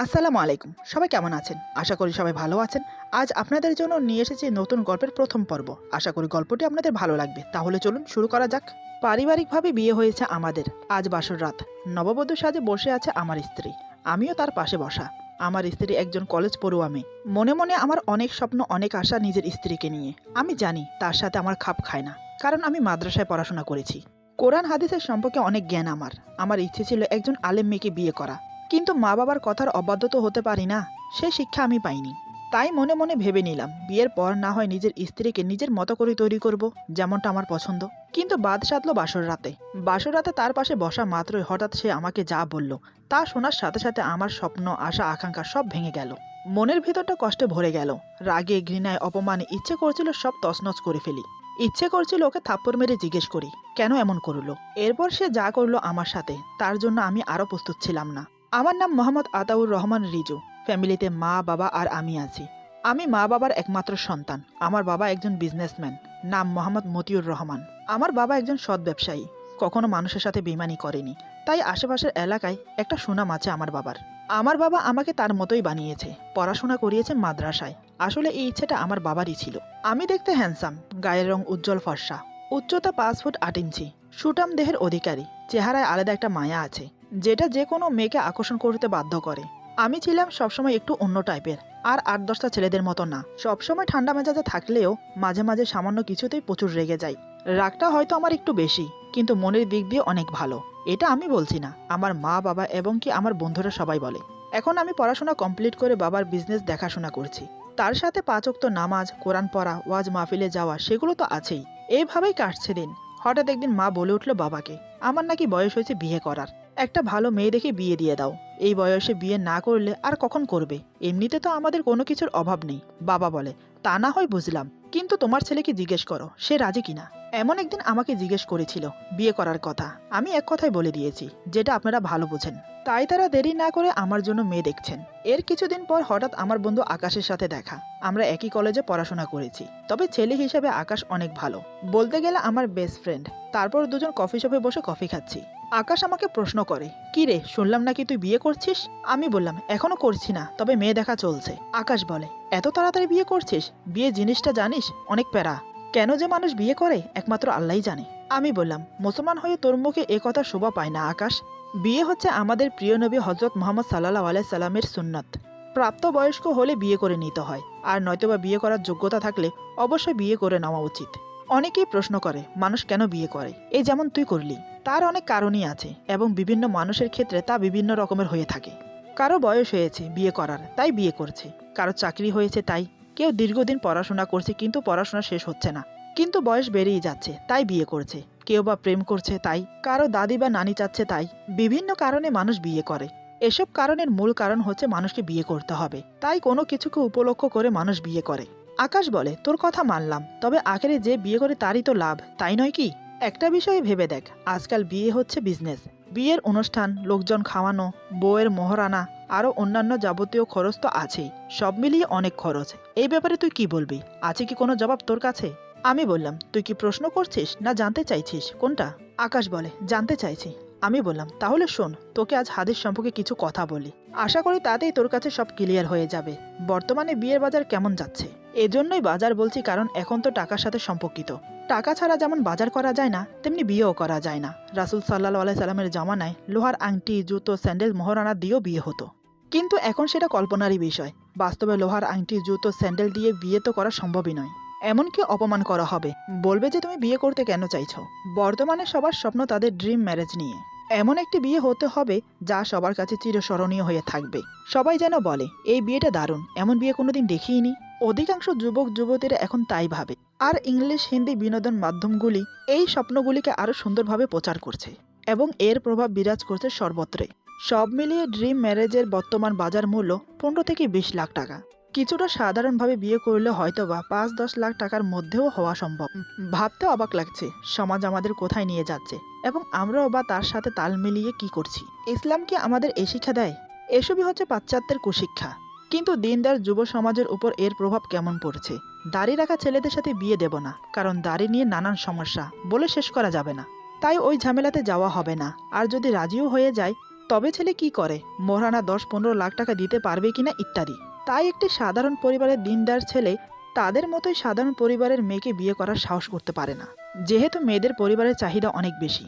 আসসালামু আলাইকুম। সবাই কেমন আছেন? আশা করি সবাই ভালো আছেন। আজ আপনাদের জন্য নিয়ে এসেছি নতুন গল্পের প্রথম পর্ব। আশা করি গল্পটি আপনাদের ভালো লাগবে। তাহলে চলুন শুরু করা যাক। পারিবারিকভাবে বিয়ে হয়েছে আমাদের। আজ বাসর রাত। নববধূ সাজে বসে আছে আমার স্ত্রী। আমিও তার পাশে বসা। আমার স্ত্রী একজন কলেজ পড়ুয়া মেয়ে। মনে মনে আমার অনেক স্বপ্ন, অনেক আশা নিজের স্ত্রীকে নিয়ে। আমি জানি তার সাথে আমার খাপ খায় না। কারণ আমি মাদ্রাসায় পড়াশোনা করেছি। কোরআন হাদিসের সম্পর্কে অনেক জ্ঞান আমার। আমার ইচ্ছে ছিল একজন আলেম মেয়েকে বিয়ে করা। কিন্তু মা বাবার কথার অবাধ্য তো হতে পারি না, সে শিক্ষা আমি পাইনি। তাই মনে মনে ভেবে নিলাম, বিয়ের পর না হয় নিজের স্ত্রীকে নিজের মতো করে তৈরি করব, যেমনটা আমার পছন্দ। কিন্তু বাদ সাধলো বাসর রাতে। বাসর রাতে তার পাশে বসা মাত্রই হঠাৎ সে আমাকে যা বলল, তা শোনার সাথে সাথে আমার স্বপ্ন, আশা, আকাঙ্ক্ষা সব ভেঙে গেল। মনের ভিতরটা কষ্টে ভরে গেল। রাগে, ঘৃণায়, অপমানে ইচ্ছে করছিল সব তছনছ করে ফেলি। ইচ্ছে করছিল ওকে থাপ্পড় মেরে জিজ্ঞেস করি, কেন এমন করল? এরপর সে যা করল আমার সাথে, তার জন্য আমি আরও প্রস্তুত ছিলাম না। আমার নাম মোহাম্মদ আতাউর রহমান রিজু। ফ্যামিলিতে মা, বাবা আর আমি আছি। আমি মা, বাবার একমাত্র সন্তান। আমার বাবা একজন বিজনেসম্যান। নাম মোহাম্মদ মতিউর রহমান। আমার বাবা একজন সৎ ব্যবসায়ী। কখনো মানুষের সাথে বেমানি করেনি। তাই আশেপাশের এলাকায় একটা সুনাম আছে আমার বাবার। আমার বাবা আমাকে তার মতোই বানিয়েছে। পড়াশোনা করিয়েছে মাদ্রাসায়। আসলে এই ইচ্ছেটা আমার বাবারই ছিল। আমি দেখতে হ্যান্ডসাম গায়ের রং উজ্জ্বল ফর্সা। উচ্চতা পাঁচ ফুট আট ইঞ্চি। সুটাম দেহের অধিকারী। চেহারায় আলাদা একটা মায়া আছে। যেটা যে কোনো মেয়েকে আকর্ষণ করতে বাধ্য করে। আমি ছিলাম সবসময় একটু অন্য টাইপের, আর আট দশটা ছেলেদের মতো না। সবসময় ঠান্ডা মেজাজে থাকলেও মাঝে মাঝে সামান্য কিছুতেই প্রচুর রেগে যাই। রাগটা হয়তো আমার একটু বেশি, কিন্তু মনের দিক দিয়ে অনেক ভালো। এটা আমি বলছি না, আমার মা, বাবা এবং কি আমার বন্ধুরা সবাই বলে। এখন আমি পড়াশোনা কমপ্লিট করে বাবার বিজনেস দেখাশোনা করছি। তার সাথে পাঁচক্ত নামাজ, কোরআন পড়া, ওয়াজ মাহফিলে যাওয়া, সেগুলো তো আছেই। এইভাবেই কাটছে দিন। হঠাৎ একদিন মা বলে উঠল বাবাকে, আমার নাকি বয়স হয়েছে বিয়ে করার। একটা ভালো মেয়ে দেখে বিয়ে দিয়ে দাও। এই বয়সে বিয়ে না করলে আর কখন করবে? এমনিতে তো আমাদের কোনো কিছুর অভাব নেই, বাবা বলে। তা না হয় বুঝলাম। কিন্তু তোমার ছেলেকে জিজ্ঞেস করো, সে রাজি কিনা? এমন একদিন আমাকে জিজ্ঞেস করেছিল বিয়ে করার কথা। আমি এক কথাই বলে দিয়েছি, যেটা আপনারা ভালো বোঝেন। তাই তারা দেরি না করে আমার জন্য মেয়ে দেখছেন। এর কিছুদিন পর হঠাৎ আমার বন্ধু আকাশের সাথে দেখা। আমরা একই কলেজে পড়াশোনা করেছি। তবে ছেলে হিসেবে আকাশ অনেক ভালো। বলতে গেলে আমার বেস্ট ফ্রেন্ড তারপর দুজন কফি শপে বসে কফি খাচ্ছি। আকাশ আমাকে প্রশ্ন করে, কি রে, শুনলাম নাকি তুই বিয়ে করছিস? আমি বললাম, এখনও করছি না, তবে মেয়ে দেখা চলছে। আকাশ বলে, এত তাড়াতাড়ি বিয়ে করছিস? বিয়ে জিনিসটা জানিস? অনেক প্যারা। কেন যে মানুষ বিয়ে করে, একমাত্র আল্লাহই জানে। আমি বললাম, মুসলমান হয়ে তোর মুখে এ কথা শোভা পায় না, আকাশ। বিয়ে হচ্ছে আমাদের প্রিয় নবী হজরত মোহাম্মদ সাল্লাহ আলাই সাল্লামের সুন্নত। প্রাপ্তবয়স্ক হলে বিয়ে করে নিতে হয়। আর নয়তোবা বিয়ে করার যোগ্যতা থাকলে অবশ্যই বিয়ে করে নেওয়া উচিত। অনেকেই প্রশ্ন করে, মানুষ কেন বিয়ে করে? এই যেমন তুই করলি। তার অনেক কারণই আছে এবং বিভিন্ন মানুষের ক্ষেত্রে তা বিভিন্ন রকমের হয়ে থাকে। কারও বয়স হয়েছে বিয়ে করার, তাই বিয়ে করছে। কারও চাকরি হয়েছে তাই। কেউ দীর্ঘদিন পড়াশোনা করছে কিন্তু পড়াশোনা শেষ হচ্ছে না। কিন্তু বয়স বেড়েই যাচ্ছে, তাই বিয়ে করছে। কেউ বা প্রেম করছে তাই। কারও দাদি বা নানি চাচ্ছে তাই। বিভিন্ন কারণে মানুষ বিয়ে করে। এসব কারণের মূল কারণ হচ্ছে মানুষকে বিয়ে করতে হবে। তাই কোনো কিছুকে উপলক্ষ করে মানুষ বিয়ে করে। আকাশ বলে, তোর কথা মানলাম, তবে আখেরে যে বিয়ে করে তারই তো লাভ, তাই নয় কি? একটা বিষয়ে ভেবে দেখ, আজকাল বিয়ে হচ্ছে বিজনেস বিয়ের অনুষ্ঠান, লোকজন খাওয়ানো, বউয়ের মোহরানা আরও অন্যান্য যাবতীয় খরচ তো আছেই, সব মিলিয়ে অনেক খরচ। এই ব্যাপারে তুই কি বলবি? আছে কি কোনো জবাব তোর কাছে? আমি বললাম, তুই কি প্রশ্ন করছিস না জানতে চাইছিস? কোনটা? আকাশ বলে, জানতে চাইছি। আমি বললাম, তাহলে শোন, তোকে আজ হাদিস সম্পর্কে কিছু কথা বলি। আশা করি তাতেই তোর কাছে সব ক্লিয়ার হয়ে যাবে। বর্তমানে বিয়ের বাজার কেমন যাচ্ছে? এজন্যই বাজার বলছি কারণ এখন তো টাকার সাথে সম্পর্কিত। টাকা ছাড়া যেমন বাজার করা যায় না, তেমনি বিয়েও করা যায় না। রাসুল সাল্লাহ আলাই সাল্লামের জামানায় লোহার আংটি, জুতো, স্যান্ডেল, মহারানা দিয়েও বিয়ে হতো। কিন্তু এখন সেটা কল্পনারই বিষয়। বাস্তবে লোহার আংটি, জুতো, স্যান্ডেল দিয়ে বিয়ে তো করা সম্ভবই নয়। এমনকি অপমান করা হবে। বলবে যে তুমি বিয়ে করতে কেন চাইছো? বর্তমানে সবার স্বপ্ন তাদের ড্রিম ম্যারেজ নিয়ে। এমন একটি বিয়ে হতে হবে যা সবার কাছে চিরস্মরণীয় হয়ে থাকবে। সবাই যেন বলে, এই বিয়েটা দারুণ, এমন বিয়ে কোনোদিন দেখিইনি অধিকাংশ যুবক যুবতীরা এখন তাই ভাবে। আর ইংলিশ, হিন্দি বিনোদন মাধ্যমগুলি এই স্বপ্নগুলিকে আরও সুন্দরভাবে প্রচার করছে এবং এর প্রভাব বিরাজ করছে সর্বত্রে। সব মিলিয়ে ড্রিম ম্যারেজের বর্তমান বাজার মূল্য পনেরো থেকে বিশ লাখ টাকা। কিছুটা সাধারণভাবে বিয়ে করলে হয়তো বা পাঁচ দশ লাখ টাকার মধ্যেও হওয়া সম্ভব। ভাবতে অবাক লাগছে, সমাজ আমাদের কোথায় নিয়ে যাচ্ছে এবং আমরাও বা তার সাথে তাল মিলিয়ে কি করছি? ইসলাম কি আমাদের এ শিক্ষা দেয়? এসবই হচ্ছে পাশ্চাত্যের কুশিক্ষা। কিন্তু দিনদার যুব সমাজের উপর এর প্রভাব কেমন পড়ছে? দাড়ি রাখা ছেলেদের সাথে বিয়ে দেব না, কারণ দাড়ি নিয়ে নানান সমস্যা, বলে শেষ করা যাবে না। তাই ওই ঝামেলাতে যাওয়া হবে না। আর যদি রাজিও হয়ে যায়, তবে ছেলে কি করে? মোহরানা দশ পনেরো লাখ টাকা দিতে পারবে কিনা ইত্যাদি। তাই একটি সাধারণ পরিবারের দিনদার ছেলে তাদের মতোই সাধারণ পরিবারের মেয়েকে বিয়ে করার সাহস করতে পারে না। যেহেতু মেয়েদের পরিবারের চাহিদা অনেক বেশি।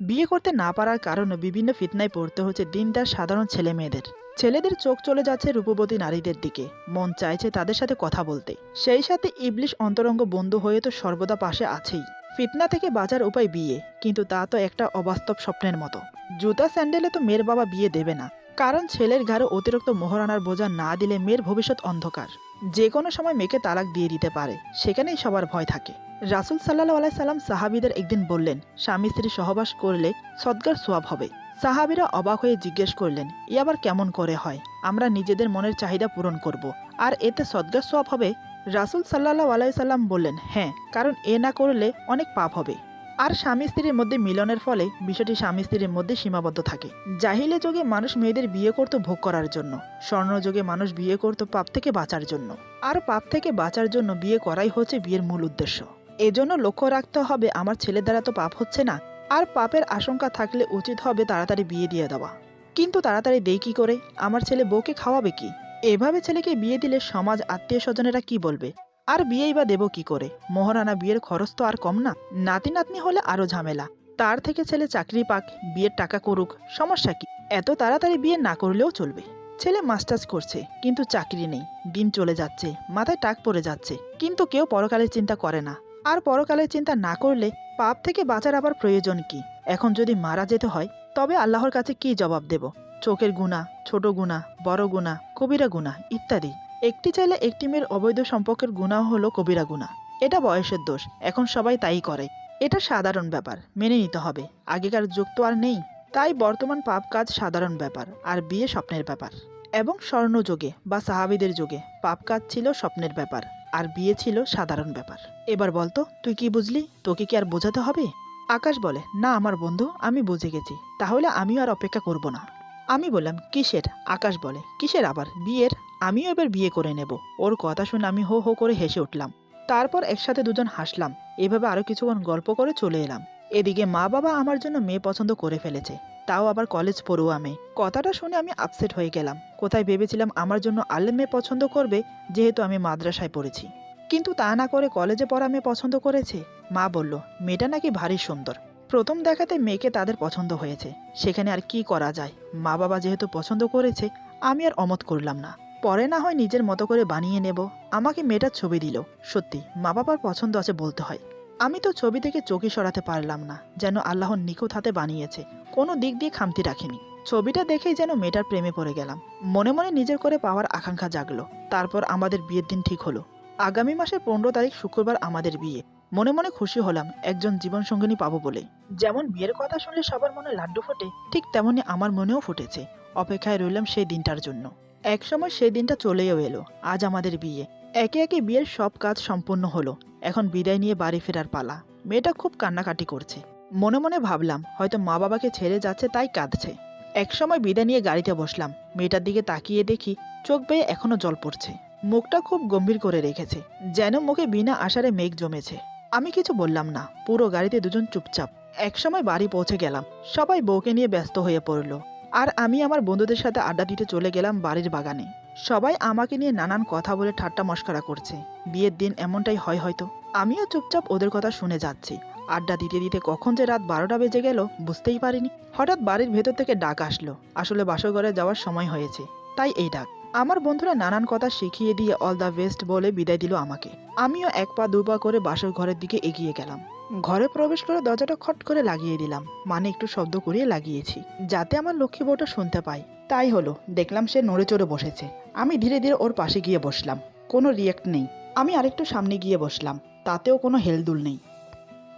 বিয়ে করতে না পারার কারণে বিভিন্ন ফিতনায় পড়তে হচ্ছে দিনদার সাধারণ ছেলে মেয়েদের। ছেলেদের চোখ চলে যাচ্ছে রূপবতী নারীদের দিকে। মন চাইছে তাদের সাথে কথা বলতে। সেই সাথে ইবলিশ অন্তরঙ্গ বন্ধু হয়ে তো সর্বদা পাশে আছেই। ফিতনা থেকে বাঁচার উপায় বিয়ে, কিন্তু তা তো একটা অবাস্তব স্বপ্নের মতো। জুতা স্যান্ডেলে তো মেয়ের বাবা বিয়ে দেবে না। কারণ ছেলের ঘরে অতিরিক্ত মোহরানার বোঝা না দিলে মেয়ের ভবিষ্যৎ অন্ধকার। যে কোনো সময় মেয়েকে তালাক দিয়ে দিতে পারে, সেখানেই সবার ভয় থাকে। রাসুল সাল্লাহ আলাই সাল্লাম সাহাবিদের একদিন বললেন, স্বামী স্ত্রী সহবাস করলে সদ্গার সোয়াব হবে। সাহাবিরা অবাক হয়ে জিজ্ঞেস করলেন ই আবার কেমন করে হয়? আমরা নিজেদের মনের চাহিদা পূরণ করব। আর এতে সদ্গার সোয়াব হবে? রাসুল সাল্লাহ আলাইসাল্লাম বললেন হ্যাঁ কারণ এ না করলে অনেক পাপ হবে। আর স্বামী স্ত্রীর মধ্যে মিলনের ফলে বিষয়টি স্বামী স্ত্রীর মধ্যে সীমাবদ্ধ থাকে। জাহিলে যোগে মানুষ মেয়েদের বিয়ে করত ভোগ করার জন্য স্বর্ণযোগে মানুষ বিয়ে করত পাপ থেকে বাঁচার জন্য। আর পাপ থেকে বাঁচার জন্য বিয়ে করাই হচ্ছে বিয়ের মূল উদ্দেশ্য। এজন্য লক্ষ্য রাখতে হবে, আমার ছেলের দ্বারা তো পাপ হচ্ছে না, আর পাপের আশঙ্কা থাকলে উচিত হবে তাড়াতাড়ি বিয়ে দিয়ে দেওয়া। কিন্তু তাড়াতাড়ি দেই কি করে? আমার ছেলে বউকে খাওয়াবে কি? এভাবে ছেলেকে বিয়ে দিলে সমাজ আত্মীয় স্বজনেরা কি বলবে? আর বিয়েই বা দেব কি করে? মহারানা বিয়ের খরচ তো আর কম না। নাতি নাতনি হলে আরও ঝামেলা। তার থেকে ছেলে চাকরি পাক, বিয়ের টাকা করুক, সমস্যা কি? এত তাড়াতাড়ি বিয়ে না করলেও চলবে। ছেলে মাস্টার্স করছে, কিন্তু চাকরি নেই। দিন চলে যাচ্ছে, মাথায় টাক পড়ে যাচ্ছে। কিন্তু কেউ পরকালের চিন্তা করে না। আর পরকালের চিন্তা না করলে পাপ থেকে বাঁচার আবার প্রয়োজন কি? এখন যদি মারা যেতে হয়, তবে আল্লাহর কাছে কি জবাব দেব? চোখের গুণা, ছোট গুণা, বড় গুণা, কবিরা গুণা, ইত্যাদি। একটি চাইলে একটি মেয়ের অবৈধ সম্পর্কের গুণা হলো কবিরা গুণা। এটা বয়সের দোষ, এখন সবাই তাই করে। এটা সাধারণ ব্যাপার, মেনে নিতে হবে। আগেকার যুগ তো আর নেই। তাই বর্তমান পাপ কাজ সাধারণ ব্যাপার, আর বিয়ে স্বপ্নের ব্যাপার। এবং স্বর্ণযুগে বা সাহাবিদের যুগে পাপ কাজ ছিল স্বপ্নের ব্যাপার, আর বিয়ে ছিল সাধারণ ব্যাপার। এবার বলতো তুই কি বুঝলি? তোকে কি আর বোঝাতে হবে? আকাশ বলে, না আমার বন্ধু, আমি বুঝে গেছি। তাহলে আমিও আর অপেক্ষা করব না। আমি বললাম, কিসের? আকাশ বলে, কিসের আবার? বিয়ের? আমিও এবার বিয়ে করে নেব। ওর কথা শুনে আমি হো হো করে হেসে উঠলাম। তারপর একসাথে দুজন হাসলাম। এভাবে আরও কিছুক্ষণ গল্প করে চলে এলাম। এদিকে মা বাবা আমার জন্য মেয়ে পছন্দ করে ফেলেছে। তাও আবার কলেজ পড়ুয়া মেয়ে। কথাটা শুনে আমি আপসেট হয়ে গেলাম। কোথায় ভেবেছিলাম আমার জন্য আলেম মেয়ে পছন্দ করবে, যেহেতু আমি মাদ্রাসায় পড়েছি। কিন্তু তা না করে কলেজে পড়া মেয়ে পছন্দ করেছে? মা বলল, মেয়েটা নাকি ভারী সুন্দর। প্রথম দেখাতে মেয়েকে তাদের পছন্দ হয়েছে। সেখানে আর কি করা যায়? মা বাবা যেহেতু পছন্দ করেছে, আমি আর অমত করলাম না। পরে না হয় নিজের মতো করে বানিয়ে নেব। আমাকে মেয়েটার ছবি দিল। সত্যি মা বাবার পছন্দ আছে বলতে হয়। আমি তো ছবি থেকে চোখই সরাতে পারলাম না, যেন আল্লাহর নিখুঁত হাতে বানিয়েছে। কোনো দিক দিয়ে খামতি রাখিনি। ছবিটা দেখেই যেন মেয়েটার প্রেমে পড়ে গেলাম। মনে মনে নিজের করে পাওয়ার আকাঙ্ক্ষা জাগলো। তারপর আমাদের বিয়ের দিন ঠিক হলো। আগামী মাসের পনেরো তারিখ শুক্রবার আমাদের বিয়ে। মনে মনে খুশি হলাম, একজন জীবনসঙ্গিনী পাবো বলে। যেমন বিয়ের কথা শুনলে সবার মনে লাড্ডু ফোটে, ঠিক তেমনি আমার মনেও ফুটেছে। অপেক্ষায় রইলাম সেই দিনটার জন্য। একসময় সেই দিনটা চলেও এলো, আজ আমাদের বিয়ে। একে একে বিয়ের সব কাজ সম্পূর্ণ হলো, এখন বিদায় নিয়ে বাড়ি ফেরার পালা। মেয়েটা খুব কান্নাকাটি করছে। মনে মনে ভাবলাম, হয়তো মা বাবাকে ছেড়ে যাচ্ছে তাই কাঁদছে। একসময় বিদায় নিয়ে গাড়িতে বসলাম, মেয়েটার দিকে তাকিয়ে দেখি চোখ বেয়ে এখনও জল পড়ছে। মুখটা খুব গম্ভীর করে রেখেছে, যেন মুখে বিনা আশারে মেঘ জমেছে। আমি কিছু বললাম না, পুরো গাড়িতে দুজন চুপচাপ। একসময় বাড়ি পৌঁছে গেলাম, সবাই বউকে নিয়ে ব্যস্ত হয়ে পড়ল। আর আমি আমার বন্ধুদের সাথে আড্ডা দিতে চলে গেলাম বাড়ির বাগানে। সবাই আমাকে নিয়ে নানান কথা বলে ঠাট্টা মস্করা করছে। বিয়ের দিন এমনটাই হয় হয়তো। আমিও চুপচাপ ওদের কথা শুনে যাচ্ছি। আড্ডা দিতে দিতে কখন যে রাত বারোটা বেজে গেল, বুঝতেই পারিনি। হঠাৎ বাড়ির ভেতর থেকে ডাক আসলো। আসলে বাসরঘরে যাওয়ার সময় হয়েছে। তাই এই ডাক। আমার বন্ধুরা নানান কথা শিখিয়ে দিয়ে অল দ্য বেস্ট বলে বিদায় দিল আমাকে। আমিও এক পা দু পা করে বাসর ঘরের দিকে এগিয়ে গেলাম। ঘরে প্রবেশ করে দরজাটা খট করে লাগিয়ে দিলাম। মানে একটু শব্দ করিয়ে লাগিয়েছি, যাতে আমার লক্ষ্মী বউটা শুনতে পাই। তাই হলো, দেখলাম সে নড়ে চড়ে বসেছে। আমি ধীরে ধীরে ওর পাশে গিয়ে বসলাম। কোনো রিয়েক্ট নেই। আমি আরেকটু সামনে গিয়ে বসলাম। তাতেও কোনো হেলদুল নেই।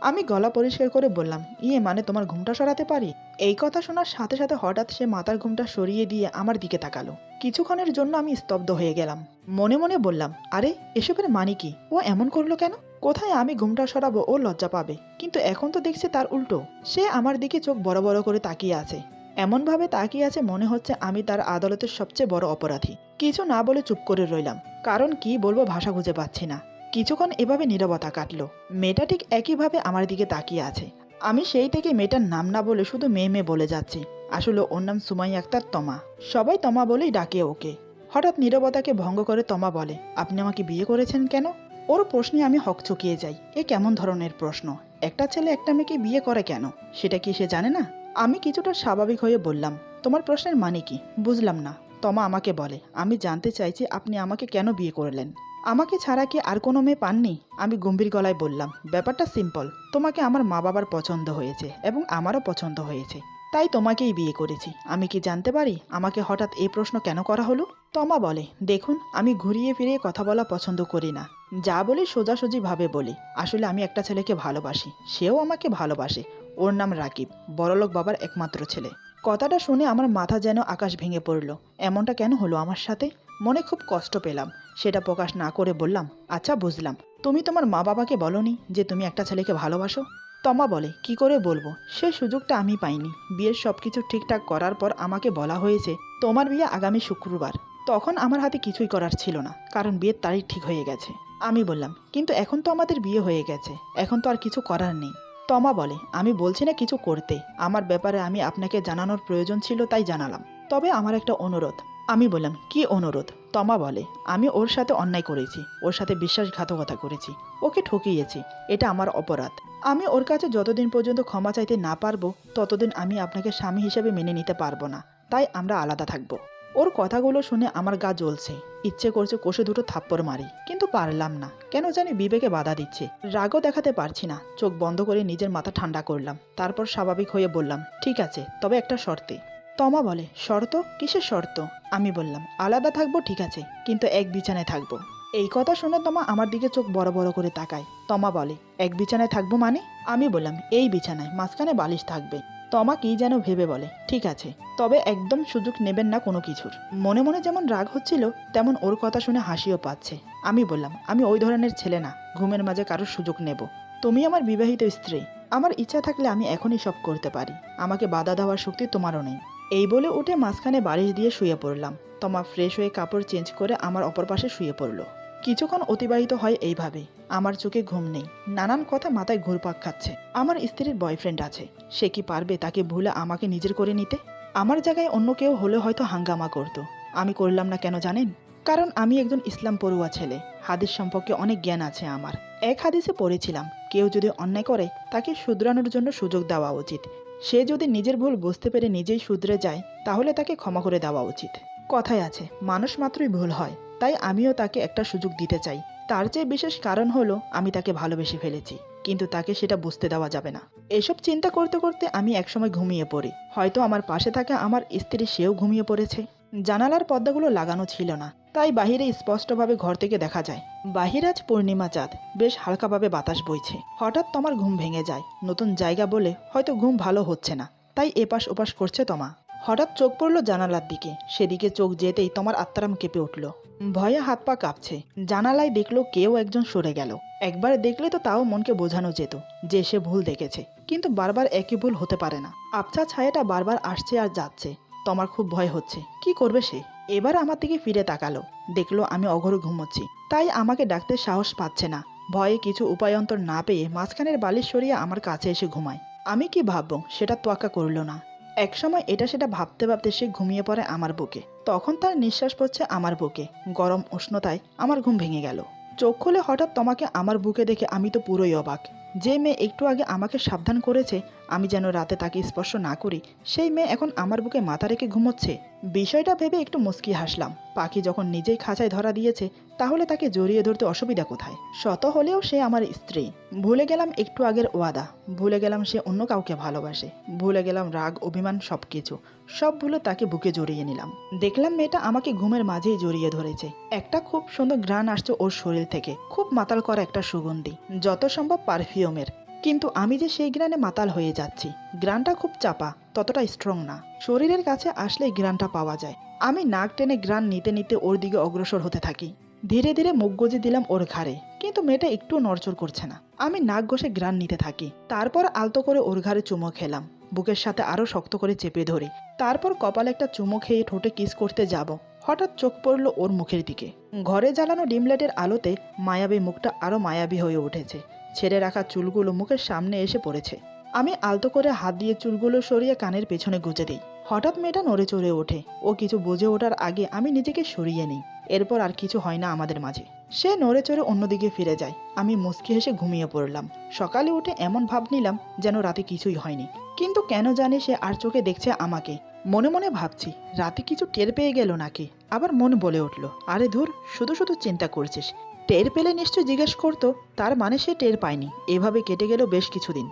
আমি গলা পরিষ্কার করে বললাম ইয়ে মানে তোমার ঘুমটা সরাতে পারি? এই কথা শোনার সাথে সাথে হঠাৎ সে মাথার ঘুমটা সরিয়ে দিয়ে আমার দিকে তাকালো। কিছুক্ষণের জন্য আমি স্তব্ধ হয়ে গেলাম। মনে মনে বললাম, আরে, এসবের মানে কি? ও এমন করল কেন? কোথায় আমি ঘুমটা সরাবো? ও লজ্জা পাবে। কিন্তু এখন তো দেখছি তার উল্টো। সে আমার দিকে চোখ বড় বড় করে তাকিয়ে আছে। এমনভাবে তাকিয়ে আছে মনে হচ্ছে আমি তার আদালতের সবচেয়ে বড় অপরাধী। কিছু না বলে চুপ করে রইলাম। কারণ কি বলব ভাষা খুঁজে পাচ্ছি না। কিছুক্ষণ এভাবে নীরবতা কাটলো। মেয়েটা ঠিক একইভাবে আমার দিকে তাকিয়ে আছে। আমি সেই থেকে মেয়েটার নাম না বলে শুধু মেয়ে মেয়ে বলে যাচ্ছি। আসলে ওর নাম সুমাই আক্তার তমা। সবাই তমা বলেই ডাকে ওকে। হঠাৎ নীরবতাকে ভঙ্গ করে তমা বলে, আপনি আমাকে বিয়ে করেছেন কেন? ওর প্রশ্নে আমি হক চকিয়ে যাই। এ কেমন ধরনের প্রশ্ন? একটা ছেলে একটা মেয়েকে বিয়ে করে কেন? সেটা কি সে জানে না? আমি কিছুটা স্বাভাবিক হয়ে বললাম, তোমার প্রশ্নের মানে কি? বুঝলাম না। তমা আমাকে বলে, আমি জানতে চাইছি আপনি আমাকে কেন বিয়ে করলেন? আমাকে ছাড়া কি আর কোনো মেয়ে পাননি? আমি গম্ভীর গলায় বললাম, ব্যাপারটা সিম্পল তোমাকে আমার মা বাবার পছন্দ হয়েছে এবং আমারও পছন্দ হয়েছে। তাই তোমাকেই বিয়ে করেছি। আমি কি জানতে পারি আমাকে হঠাৎ এই প্রশ্ন কেন করা হলো? তমা বলে, দেখুন, আমি ঘুরিয়ে ফিরিয়ে কথা বলা পছন্দ করি না। যা বলি সোজাসুজিভাবে বলি। আসলে আমি একটা ছেলেকে ভালোবাসি। সেও আমাকে ভালোবাসে। ওর নাম রাকিব, বড়লোক বাবার একমাত্র ছেলে। কথাটা শুনে আমার মাথা যেন আকাশ ভেঙে পড়ল। এমনটা কেন হলো আমার সাথে? মনে খুব কষ্ট পেলাম। সেটা প্রকাশ না করে বললাম আচ্ছা বুঝলাম। তুমি তোমার মা বাবাকে বলনি যে তুমি একটা ছেলেকে ভালোবাসো? তমা বলে, কি করে বলব? সে সুযোগটা আমি পাইনি। বিয়ের সব কিছু ঠিকঠাক করার পর আমাকে বলা হয়েছে, তোমার বিয়ে আগামী শুক্রবার। তখন আমার হাতে কিছুই করার ছিল না, কারণ বিয়ের তারিখ ঠিক হয়ে গেছে। আমি বললাম, কিন্তু এখন তো আমাদের বিয়ে হয়ে গেছে, এখন তো আর কিছু করার নেই। তমা বলে, আমি বলছি না কিছু করতে। আমার ব্যাপারে আমি আপনাকে জানানোর প্রয়োজন ছিল তাই জানালাম। তবে আমার একটা অনুরোধ আমি বললাম, কি অনুরোধ? তমা বলে, আমি ওর সাথে অন্যায় করেছি, ওর সাথে বিশ্বাসঘাতকতা করেছি, ওকে ঠকিয়েছি, এটা আমার অপরাধ। আমি ওর কাছে যতদিন পর্যন্ত ক্ষমা চাইতে না পারব, ততদিন আমি আপনাকে স্বামী হিসেবে মেনে নিতে পারব না, তাই আমরা আলাদা থাকব। ওর কথাগুলো শুনে আমার গা জ্বলছে, ইচ্ছে করছে কষে দুটো থাপ্পড় মারি, কিন্তু পারলাম না। কেন জানি বিবেকে বাধা দিচ্ছে, রাগও দেখাতে পারছি না, চোখ বন্ধ করে নিজের মাথা ঠান্ডা করলাম, তারপর স্বাভাবিক হয়ে বললাম, ঠিক আছে, তবে একটা শর্তে। তমা বলে, শর্ত? কিসের শর্ত? আমি বললাম, আলাদা থাকব, ঠিক আছে, কিন্তু এক বিছানায় থাকব। এই কথা শুনে তমা আমার দিকে চোখ বড় বড় করে তাকায়। তমা বলে, এক বিছানায় থাকব মানে? আমি বললাম, এই বিছানায়, মাঝখানে বালিশ থাকবে। তমা কি যেন ভেবে বলে, ঠিক আছে, তবে একদম সুযোগ নেবেন না কোনো কিছুর। মনে মনে যেমন রাগ হচ্ছিল, তেমন ওর কথা শুনে হাসিও পাচ্ছে। আমি বললাম, আমি ওই ধরনের ছেলে না, ঘুমের মাঝে কারোর সুযোগ নেব। তুমি আমার বিবাহিত স্ত্রী। আমার ইচ্ছা থাকলে আমি এখনই সব করতে পারি। আমাকে বাধা দেওয়ার শক্তি তোমারও নেই। এই বলে উঠে মাঝখানে বালিশ দিয়ে শুয়ে পড়লাম। তমা ফ্রেশ হয়ে কাপড় চেঞ্জ করে আমার অপর পাশে শুয়ে পড়ল। কিছুক্ষণ অতিবাহিত হয় এইভাবে। আমার চোখে ঘুম নেই। নানান কথা মাথায় ঘুরপাক খাচ্ছে। আমার স্ত্রীর বয়ফ্রেন্ড আছে। সে কি পারবে তাকে ভুলে আমাকে নিজের করে নিতে? আমার জায়গায় অন্য কেউ হলে হয়তো হাঙ্গামা করতো। আমি করলাম না কেন জানেন? কারণ আমি একজন ইসলাম পড়ুয়া ছেলে। হাদিস সম্পর্কে অনেক জ্ঞান আছে আমার। এক হাদিসে পড়েছিলাম, কেউ যদি অন্যায় করে, তাকে শুধরানোর জন্য সুযোগ দেওয়া উচিত। সে যদি নিজের ভুল বুঝতে পেরে নিজেই শুধরে যায়, তাহলে তাকে ক্ষমা করে দেওয়া উচিত। কথায় আছে, মানুষ মাত্রই ভুল হয়, তাই আমিও তাকে একটা সুযোগ দিতে চাই। তার চেয়ে বিশেষ কারণ হলো, আমি তাকে ভালোবেসে ফেলেছি, কিন্তু তাকে সেটা বুঝতে দেওয়া যাবে না। এসব চিন্তা করতে করতে আমি একসময় ঘুমিয়ে পড়ি। হয়তো আমার পাশে থাকা আমার স্ত্রী সেও ঘুমিয়ে পড়েছে। জানালার পর্দাগুলো লাগানো ছিল না। তাই বাহিরে স্পষ্টভাবে ঘর থেকে দেখা যায়, বাহির আজ পূর্ণিমা চাঁদ, বেশ হালকাভাবে বাতাস বইছে। হঠাৎ তোমার ঘুম ভেঙে যায়, নতুন জায়গা বলে হয়তো ঘুম ভালো হচ্ছে না, তাই এপাশ ওপাশ করছে তোমা। হঠাৎ চোখ পড়ল জানালার দিকে, সেদিকে চোখ যেতেই তোমার আত্মারাম কেঁপে উঠল। ভয়ে হাত পা কাঁপছে, জানালায় দেখল কেউ একজন সরে গেল। একবার দেখলে তো তাও মনকে বোঝানো যেত যে সে ভুল দেখেছে, কিন্তু বারবার একই ভুল হতে পারে না। আবছা ছায়াটা বারবার আসছে আর যাচ্ছে। তোমার খুব ভয় হচ্ছে। কি করবে সে? এবার আমার দিকে ফিরে তাকালো। দেখল আমি অঘর ঘুমোচ্ছি। তাই আমাকে ডাকতে সাহস পাচ্ছে না। ভয়ে কিছু উপায়ন্তর না পেয়ে মাঝখানের বালিশ সরিয়ে আমার কাছে এসে ঘুমায়। আমি কি ভাববো? সেটা তোয়াক্কা করল না। একসময় এটা সেটা ভাবতে ভাবতে সে ঘুমিয়ে পড়ে আমার বুকে। তখন তার নিঃশ্বাস পড়ছে আমার বুকে। গরম উষ্ণতায় আমার ঘুম ভেঙে গেল। চোখ খুলে হঠাৎ তোমাকে আমার বুকে দেখে আমি তো পুরোই অবাক। যে মেয়ে একটু আগে আমাকে সাবধান করেছে, আমি যেন রাতে তাকে স্পর্শ না করি, সেই মেয়ে এখন আমার বুকে মাথা রেখে ঘুমোচ্ছে। বিষয়টা ভেবে একটু মুস্কি হাসলাম। পাখি যখন নিজেই খাঁচায় ধরা দিয়েছে, তাহলে তাকে জড়িয়ে ধরতে অসুবিধা কোথায়? শত হলেও সে আমার স্ত্রী। ভুলে গেলাম একটু আগের ওয়াদা। ভুলে গেলাম সে অন্য কাউকে ভালোবাসে। ভুলে গেলাম রাগ, অভিমান সব কিছু সব ভুলে তাকে বুকে জড়িয়ে নিলাম। দেখলাম মেয়েটা আমাকে ঘুমের মাঝেই জড়িয়ে ধরেছে। একটা খুব সুন্দর ঘ্রাণ আসছে ওর শরীর থেকে। খুব মাতাল করা একটা সুগন্ধি। যত সম্ভব পারফিউমের। কিন্তু আমি যে সেই গ্রানে মাতাল হয়ে যাচ্ছি গ্রানটা খুব চাপা, ততটা স্ট্রং না। শরীরের কাছে আসলেই গ্রানটা পাওয়া যায়। আমি নাক টেনে গ্রান নিতে নিতে ওর দিকে অগ্রসর হতে থাকি। ধীরে ধীরে মুখ গজে দিলাম ওর ঘাড়ে, কিন্তু মেয়েটা একটু নড়চড় করছে না। আমি নাক ঘষে গ্রান নিতে থাকি। তারপর আলতো করে ওর ঘাড়ে চুমো খেলাম। বুকের সাথে আরও শক্ত করে চেপে ধরি। তারপর কপালে একটা চুমো খেয়ে ঠোঁটে কিস করতে যাব। হঠাৎ চোখ পড়ল ওর মুখের দিকে। ঘরে জ্বালানো ডিম লাইটের আলোতে মায়াবী মুখটা আরও মায়াবী হয়ে উঠেছে। ছেড়ে রাখা চুলগুলো মুখের সামনে এসে পড়েছে। আমি আলতো করে হাত দিয়ে চুলগুলো সরিয়ে কানের পেছনে গুঁজে দিই। হঠাৎ মেয়েটা নড়ে চড়ে ওঠে। ও কিছু বুঝে ওঠার আগে আমি নিজেকে সরিয়ে নিই। এরপর আর কিছু হয় না আমাদের মাঝে। সে নড়ে চড়ে অন্যদিকে ফিরে যায়। আমি মুচকি হেসে ঘুমিয়ে পড়লাম। সকালে উঠে এমন ভাব নিলাম যেন রাতে কিছুই হয়নি। কিন্তু কেন জানি সে আর চোখে দেখছে আমাকে। মনে মনে ভাবছি, রাতে কিছু টের পেয়ে গেল নাকি? আবার মন বলে উঠল, আরে ধুর, শুধু শুধু চিন্তা করছিস। টের পেলে নিশ্চয় জিজ্ঞেস করতো, তার মানে সে টের পায়নি। এভাবে কেটে গেল বেশ কিছুদিন।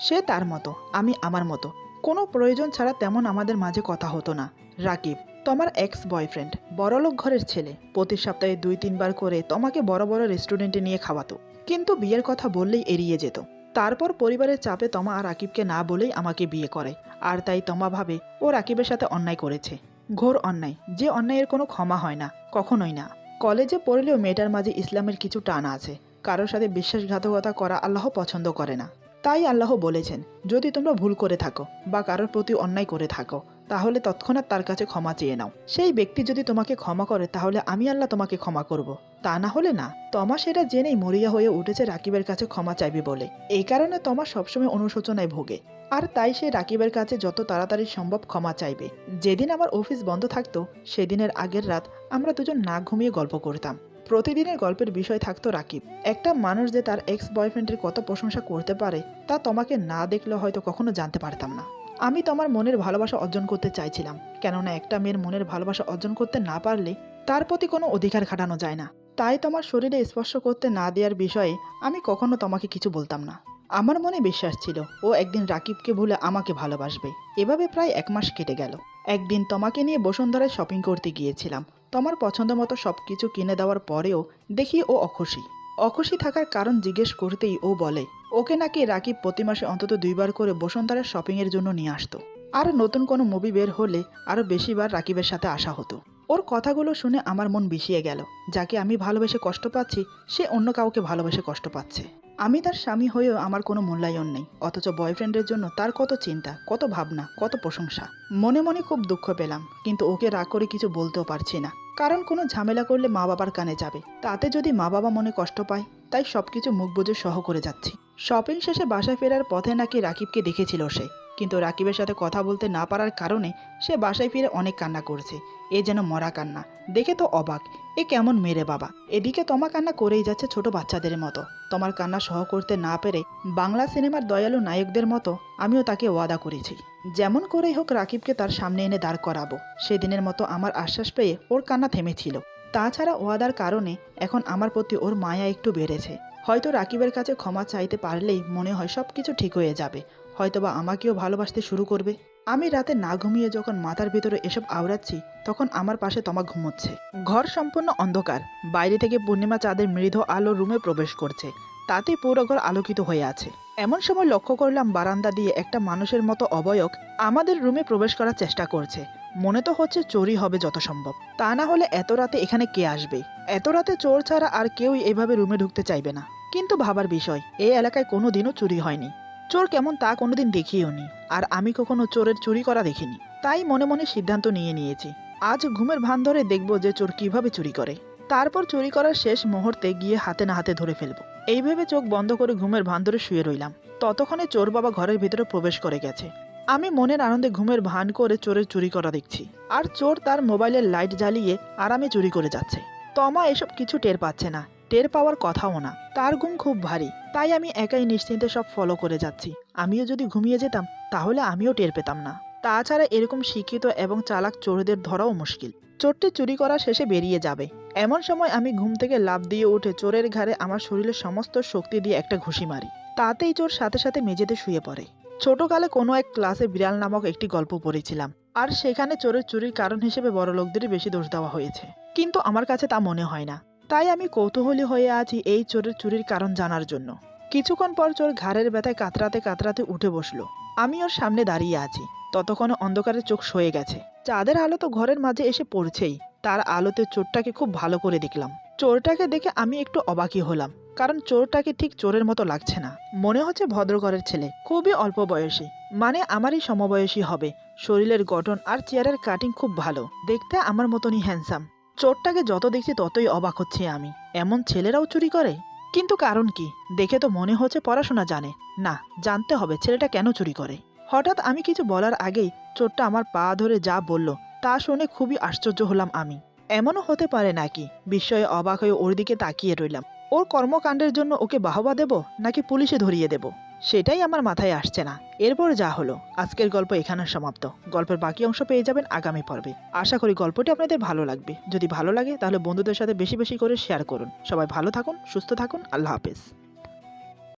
সে তার মতো, আমি আমার মতো। কোনো প্রয়োজন ছাড়া তেমন আমাদের মাঝে কথা হতো না। রাকিব, তোমার এক্স বয়ফ্রেন্ড বড়লোক ঘরের ছেলে। প্রতি সপ্তাহে দুই, তিনবার করে তোমাকে বড় বড় রেস্টুরেন্টে নিয়ে খাওয়াতো। কিন্তু বিয়ের কথা বললেই এড়িয়ে যেত। তারপর পরিবারের চাপে তমা আর রাকিবকে না বলেই আমাকে বিয়ে করে। আর তাই তমা ভাবে, ও রাকিবের সাথে অন্যায় করেছে। ঘোর অন্যায়, যে অন্যায়ের কোনো ক্ষমা হয় না, কখনোই না। কলেজে পড়লেও মেয়েটার মাঝে ইসলামের কিছু টান আছে। কারোর সাথে বিশ্বাসঘাতকতা করা আল্লাহ পছন্দ করে না। তাই আল্লাহ বলেছেন, যদি তোমরা ভুল করে থাকো বা কারোর প্রতি অন্যায় করে থাকো, তাহলে তৎক্ষণাৎ তার কাছে ক্ষমা চেয়ে নাও। সেই ব্যক্তি যদি তোমাকে ক্ষমা করে, তাহলে আমি আল্লাহ তোমাকে ক্ষমা করব। তা না হলে না। তমা সেটা জেনেই মরিয়া হয়ে উঠেছে রাকিবের কাছে ক্ষমা চাইবে বলে। এই কারণে তমা সবসময় অনুশোচনায় ভোগে। আর তাই সে রাকিবের কাছে যত তাড়াতাড়ি সম্ভব ক্ষমা চাইবে। যেদিন আমার অফিস বন্ধ থাকতো, সেদিনের আগের রাত আমরা দুজন না ঘুমিয়ে গল্প করতাম। প্রতিদিনের গল্পের বিষয় থাকতো রাকিব। একটা মানুষ যে তার এক্স বয়ফ্রেন্ডের কত প্রশংসা করতে পারে, তা তোমাকে না দেখলে হয়তো কখনো জানতে পারতাম না। আমি তোমার মনের ভালোবাসা অর্জন করতে চাইছিলাম, কেননা একটা মেয়ের মনের ভালোবাসা অর্জন করতে না পারলে তার প্রতি কোনো অধিকার খাটানো যায় না। তাই তোমার শরীরে স্পর্শ করতে না দেওয়ার বিষয়ে আমি কখনো তোমাকে কিছু বলতাম না। আমার মনে বিশ্বাস ছিল, ও একদিন রাকিবকে ভুলে আমাকে ভালোবাসবে। এভাবে প্রায় এক মাস কেটে গেল। একদিন তোমাকে নিয়ে বসুন্ধরায় শপিং করতে গিয়েছিলাম। তোমার পছন্দ মতো সব কিছু কিনে দেওয়ার পরেও দেখি ও অখুশি। অখুশি থাকার কারণ জিজ্ঞেস করতেই ও বলে, ওকে নাকি রাকিব প্রতি মাসে অন্তত দুইবার করে বসুন্ধরার শপিংয়ের জন্য নিয়ে আসতো? আর নতুন কোনো মুভি বের হলে আরও বেশিবার রাকিবের সাথে আসা হতো। ওর কথাগুলো শুনে আমার মন বিষিয়ে গেল। যাকে আমি ভালোবেসে কষ্ট পাচ্ছি, সে অন্য কাউকে ভালোবেসে কষ্ট পাচ্ছে। আমি তার স্বামী হয়েও আমার কোনো মূল্যায়ন নেই, অথচ বয়ফ্রেন্ডের জন্য তার কত চিন্তা, কত ভাবনা, কত প্রশংসা। মনে মনে খুব দুঃখ পেলাম, কিন্তু ওকে রাগ করে কিছু বলতেও পারছি না। কারণ কোনো ঝামেলা করলে মা বাবার কানে যাবে, তাতে যদি মা বাবা মনে কষ্ট পায়, তাই সবকিছু মুখ বুঝে সহ করে যাচ্ছি। শপিং শেষে বাসায় ফেরার পথে নাকি রাকিবকে দেখেছিল সে। কিন্তু রাকিবের সাথে কথা বলতে না পারার কারণে সে বাসায় ফিরে অনেক কান্না করছে। এ যেন মরা কান্না। দেখে তো অবাক। এ কেমন মেরে বাবা। এদিকে তোমা কান্না করেই যাচ্ছে ছোট বাচ্চাদের মতো। তোমার কান্না সহ করতে না পেরে বাংলা সিনেমার দয়ালু নায়কদের মতো আমিও তাকে ওয়াদা করেছি। যেমন করেই হোক রাকিবকে তার সামনে এনে দাঁড় করাবো। সেদিনের মতো আমার আশ্বাস পেয়ে ওর কান্না থেমেছিল। তাছাড়া ওয়াদার কারণে এখন আমার প্রতি ওর মায়া একটু বেড়েছে। হয়তো রাকিবের কাছে ক্ষমা চাইতে পারলেই মনে হয় সব কিছু ঠিক হয়ে যাবে। হয়তোবা আমাকেও ভালোবাসতে শুরু করবে। আমি রাতে না ঘুমিয়ে যখন মাথার ভিতরে এসব আওড়াচ্ছি, তখন আমার পাশে তমা ঘুমোচ্ছে। ঘর সম্পূর্ণ অন্ধকার। বাইরে থেকে পূর্ণিমা চাঁদের মৃদু আলো রুমে প্রবেশ করছে। তাতে পুরো ঘর আলোকিত হয়ে আছে। এমন সময় লক্ষ্য করলাম বারান্দা দিয়ে একটা মানুষের মতো অবয়ক আমাদের রুমে প্রবেশ করার চেষ্টা করছে। মনে তো হচ্ছে চোরই হবে যত সম্ভব। তা না হলে এত রাতে এখানে কে আসবে? এত রাতে চোর ছাড়া আর কেউই এভাবে রুমে ঢুকতে চাইবে না। কিন্তু ভাবার বিষয়, এই এলাকায় কোনো দিনও চুরি হয়নি। চোর কেমন তা কোনোদিন দেখিও নি, আর আমি কখনো চোরের চুরি করা দেখিনি। তাই মনে মনে সিদ্ধান্ত নিয়ে নিয়েছি। আজ ঘুমের ভান ধরে দেখব যে চোর কীভাবে চুরি করে। তারপর চুরি করার শেষ মুহূর্তে গিয়ে হাতে না হাতে ধরে ফেলব। এইভাবে চোখ বন্ধ করে ঘুমের ভান ধরে শুয়ে রইলাম। ততক্ষণে চোর বাবা ঘরের ভিতরে প্রবেশ করে গেছে। আমি মনের আনন্দে ঘুমের ভান করে চোরের চুরি করা দেখছি, আর চোর তার মোবাইলের লাইট জ্বালিয়ে আরামে চুরি করে যাচ্ছে। তমা এসব কিছু টের পাচ্ছে না। টের পাওয়ার কথাও না। তার ঘুম খুব ভারী, তাই আমি একাই নিশ্চিন্তে সব ফলো করে যাচ্ছি। আমিও যদি ঘুমিয়ে যেতাম, তাহলে আমিও টের পেতাম না। তাছাড়া এরকম শিক্ষিত এবং চালাক চোরদের ধরাও মুশকিল। চোরটি চুরি করা শেষে বেরিয়ে যাবে। এমন সময় আমি ঘুম থেকে লাভ দিয়ে উঠে চোরের ঘাড়ে আমার শরীরের সমস্ত শক্তি দিয়ে একটা ঘুষি মারি। তাতেই চোর সাথে সাথে মেঝেতে শুয়ে পড়ে। ছোটকালে কোনো এক ক্লাসে বিড়াল নামক একটি গল্প পড়েছিলাম। আর সেখানে চোরের চুরির কারণ হিসেবে বড় লোকদেরই বেশি দোষ দেওয়া হয়েছে। কিন্তু আমার কাছে তা মনে হয় না। তাই আমি কৌতূহলী হয়ে আছি এই চোরের চুরির কারণ জানার জন্য। কিছুক্ষণ পর চোর ঘাড়ের ব্যথায় কাতরাতে কাতরাতে উঠে বসল। আমি ওর সামনে দাঁড়িয়ে আছি। ততক্ষণে অন্ধকারের চোখ সয়ে গেছে। চাঁদের আলো তো ঘরের মাঝে এসে পড়ছেই। তার আলোতে চোরটাকে খুব ভালো করে দেখলাম। চোরটাকে দেখে আমি একটু অবাকই হলাম, কারণ চোরটাকে ঠিক চোরের মতো লাগছে না। মনে হচ্ছে ভদ্রঘরের ছেলে, খুবই অল্প বয়সী। মানে আমারই সমবয়সী হবে। শরীরের গঠন আর চেয়ারের কাটিং খুব ভালো। দেখতে আমার মতনই হ্যান্ডসাম চোরটাকে যত দেখছি ততই অবাক হচ্ছে আমি। এমন ছেলেরাও চুরি করে? কিন্তু কারণ কি? দেখে তো মনে হচ্ছে পড়াশোনা জানে। না, জানতে হবে ছেলেটা কেন চুরি করে? হঠাৎ আমি কিছু বলার আগেই চোরটা আমার পা ধরে যা বলল, তা শুনে খুবই আশ্চর্য হলাম আমি। এমনও হতে পারে নাকি? বিস্ময়ে অবাক হয়ে ওর দিকে তাকিয়ে রইলাম। ওর কর্মকাণ্ডের জন্য ওকে বাহবা দেব নাকি পুলিশে ধরিয়ে দেব? সেটাই আমার মাথায় আসছে না। এরপর যা হলো, আজকের গল্প এখানে সমাপ্ত। গল্পের বাকি অংশ পেয়ে যাবেন আগামী পর্বে। আশা করি গল্পটি আপনাদের ভালো লাগবে। যদি ভালো লাগে, তাহলে বন্ধুদের সাথে বেশি বেশি করে শেয়ার করুন। সবাই ভালো থাকুন, সুস্থ থাকুন, আল্লাহ হাফেজ।